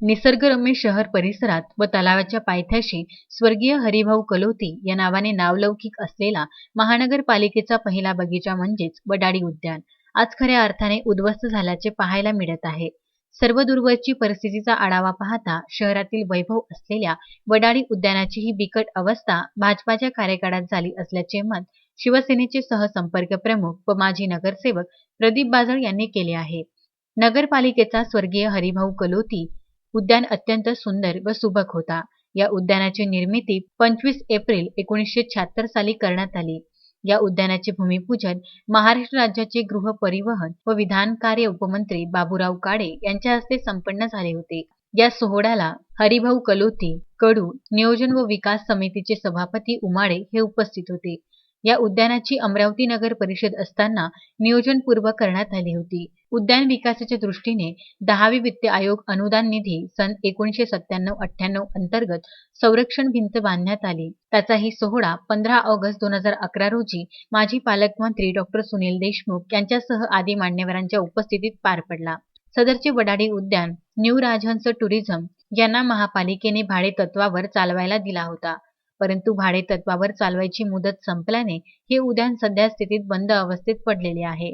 निसर्गरम्य शहर परिसरात व तलावाच्या पायथ्याशी स्वर्गीय हरिभाऊ कलोती या नावाने नावलौकिक असलेला महानगरपालिकेचा पहिला बगीचा म्हणजेच वडाळी उद्यान. आज खऱ्या अर्थाने उद्ध्वस्त झाल्याचे पाहायला मिळत आहे. सर्व दूरवरची परिस्थितीचा आढावा पाहता शहरातील वैभव असलेल्या वडाळी उद्यानाची ही बिकट अवस्था भाजपाच्या कार्यकाळात झाली असल्याचे मत शिवसेनेचे सहसंपर्क प्रमुख व माजी नगरसेवक प्रदीप बाजळ यांनी केले आहे. नगरपालिकेचा स्वर्गीय हरिभाऊ कलोती उद्यान अत्यंत सुंदर व सुबक होता. या उद्यानाची निर्मिती पंचवीस एप्रिल एकोणीसशे शहात्तर साली करण्यात आली. या उद्यानाचे भूमिपूजन महाराष्ट्र राज्याचे गृह परिवहन व विधान कार्य उपमंत्री बाबूराव काळे यांच्या हस्ते संपन्न झाले होते. या सोहळ्याला हरिभाऊ कलोती कडू नियोजन व विकास समितीचे सभापती उमाळे हे उपस्थित होते. या उद्यानाची अमरावती नगर परिषद असताना नियोजनपूर्वक करण्यात आली होती. उद्यान विकासाच्या दृष्टीने दहावी वित्त आयोग अनुदान निधी सन एकोणीसशे सत्त्याण्णव अठ्ठ्याण्णव अंतर्गत संरक्षण भिंत बांधण्यात आली. त्याचाही सोहळा पंधरा ऑगस्ट दोन हजार अकरा रोजी माजी पालकमंत्री डॉक्टर सुनील देशमुख यांच्यासह आदी मान्यवरांच्या उपस्थितीत पार पडला. सदरचे वडाडी उद्यान न्यू राजहंस टुरिझम यांना महापालिकेने भाडे तत्वावर चालवायला दिला होता. परंतु भाडेतत्वावर चालवायची मुदत संपल्याने हे उद्यान सध्या स्थितीत बंद अवस्थेत पडलेले आहे.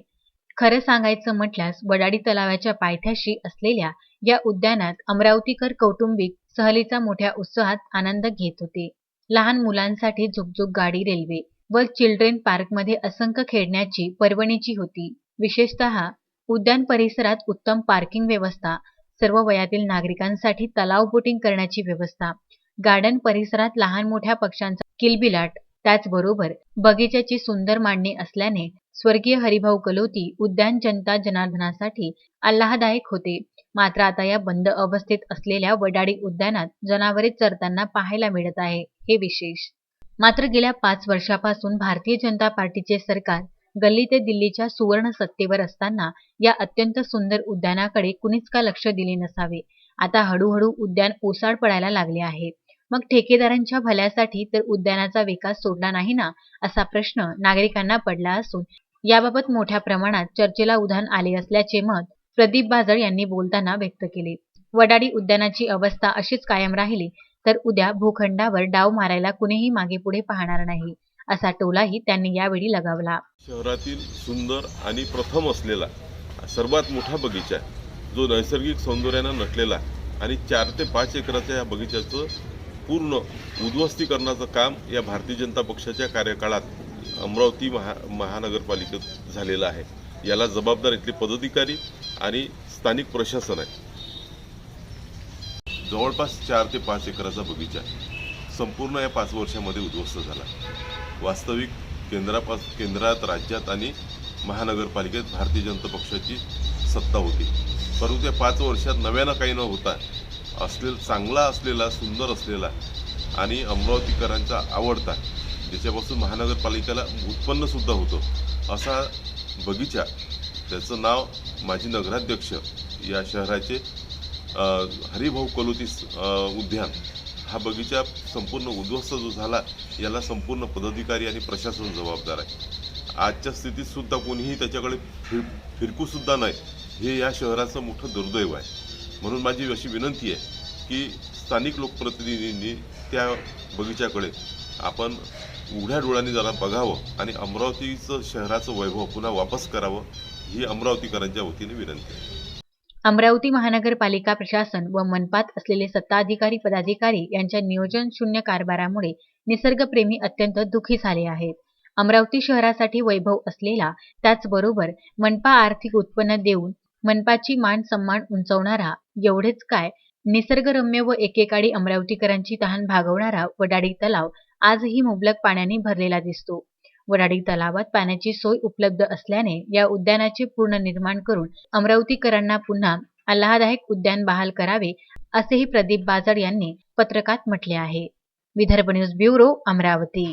खरं सांगायचं म्हटल्यास वडाडी तलावाच्या पायथ्याशी असलेल्या या उद्यानात अमरावतीकर कौटुंबिक सहलीचा मोठ्या उत्साहात आनंद घेत होते. लहान मुलांसाठी झुकझुक गाडी रेल्वे व चिल्ड्रेन पार्कमध्ये असंख्य खेळण्याची पर्वणीची होती. विशेषतः उद्यान परिसरात उत्तम पार्किंग व्यवस्था सर्व वयातील नागरिकांसाठी तलाव बोटिंग करण्याची व्यवस्था गार्डन परिसरात लहान मोठ्या पक्ष्यांचा किलबिलाट. त्याचबरोबर बगीच्याची सुंदर मांडणी असल्याने स्वर्गीय हरिभाऊ कलोती उद्यान जनता जनार्दनासाठी आल्हादायक होते. मात्र आता या बंद अवस्थेत असलेल्या वडाडी उद्यानात जनावरे चरताना पाहायला मिळत आहे. हे विशेष. मात्र गेल्या पाच वर्षापासून भारतीय जनता पार्टीचे सरकार गल्ली ते दिल्लीच्या सुवर्ण सत्तेवर असताना या अत्यंत सुंदर उद्यानाकडे कुणीच का लक्ष दिले नसावे? आता हळूहळू उद्यान ओसाड पडायला लागले आहे. मग ठेकेदारांच्या भल्यासाठी तर उद्यानाचा विकास सोडला नाही ना असा प्रश्न नागरिकांना पडला असून याबाबत मोठ्या प्रमाणात चर्चेला उधाण आले असल्याचे मत प्रदीप बाजळ यांनी बोलताना व्यक्त केले. वडाडी उद्यानाची अवस्था अशीच कायम राहिली तर उद्या भूखंडावर डाव मारायला कुणीही मागे पुढे पाहणार नाही असा टोलाही त्यांनी यावेळी लगावला. शहरातील सुंदर आणि प्रथम असलेला सर्वात मोठा बगीचा जो नैसर्गिक सौंदर्यानं नटलेला आणि चार ते पाच एकराच्या या बगीच्याचं पूर्ण उद्ध्वस्तीकरणाचं काम या भारतीय जनता पक्षाच्या कार्यकाळात अमरावती महा महानगरपालिकेत झालेलं आहे. याला जबाबदार इथले पदाधिकारी आणि स्थानिक प्रशासन आहे. जवळपास चार ते पाच एकराचा बगीचा संपूर्ण या पाच वर्षामध्ये उद्ध्वस्त झाला. वास्तविक केंद्रापास केंद्रात राज्यात आणि महानगरपालिकेत भारतीय जनता पक्षाची सत्ता होती. परंतु त्या पाच वर्षात नव्यानं काही न होता असलेला चांगला असलेला सुंदर असलेला आणि अमरावतीकरांचा आवडता ज्याच्यापासून महानगरपालिकेला उत्पन्नसुद्धा होतं असा बगीचा त्याचं नाव माजी नगराध्यक्ष या शहराचे हरिभाऊ कलोती उद्यान. हा बगीचा संपूर्ण उद्ध्वस्त जो झाला याला संपूर्ण पदाधिकारी आणि प्रशासन जबाबदार आहे. आजच्या स्थितीतसुद्धा कोणीही त्याच्याकडे फिर फिरकूसुद्धा नाही. हे या शहराचं मोठं दुर्दैव आहे. म्हणून माझी अशी विनंती आहे की स्थानिक लोकप्रतिनिधींनी त्या बगीच्याकडे आपण उघड्या डोळ्यांनी जरा बघावं आणि अमरावतीचं शहराचं वैभव पुन्हा वापस करावं ही अमरावतीकरांच्या वतीने विनंती आहे. अमरावती महानगरपालिका प्रशासन व मनपात असलेले सत्ताधिकारी पदाधिकारी यांच्या नियोजन शून्य कारभारामुळे निसर्गप्रेमी अत्यंत दुःखी झाले आहेत. अमरावती शहरासाठी वैभव असलेला त्याचबरोबर मनपा आर्थिक उत्पन्न देऊन मनपाची मान सन्मान उंचवणारा एवढेच काय? निसर्गरम्य व एकेकाळी अमरावतीकरांची तहान भागवणारा वडाडी तलाव आजही मुबलक पाण्याने भरलेला दिसतो. वडाडी तलावात पाण्याची सोय उपलब्ध असल्याने या उद्यानाचे पूर्ण निर्माण करून अमरावतीकरांना पुन्हा आल्हादायक उद्यान बहाल करावे असेही प्रदीप बाजड यांनी पत्रकात म्हटले आहे. Vidarbha news bureau Amravati.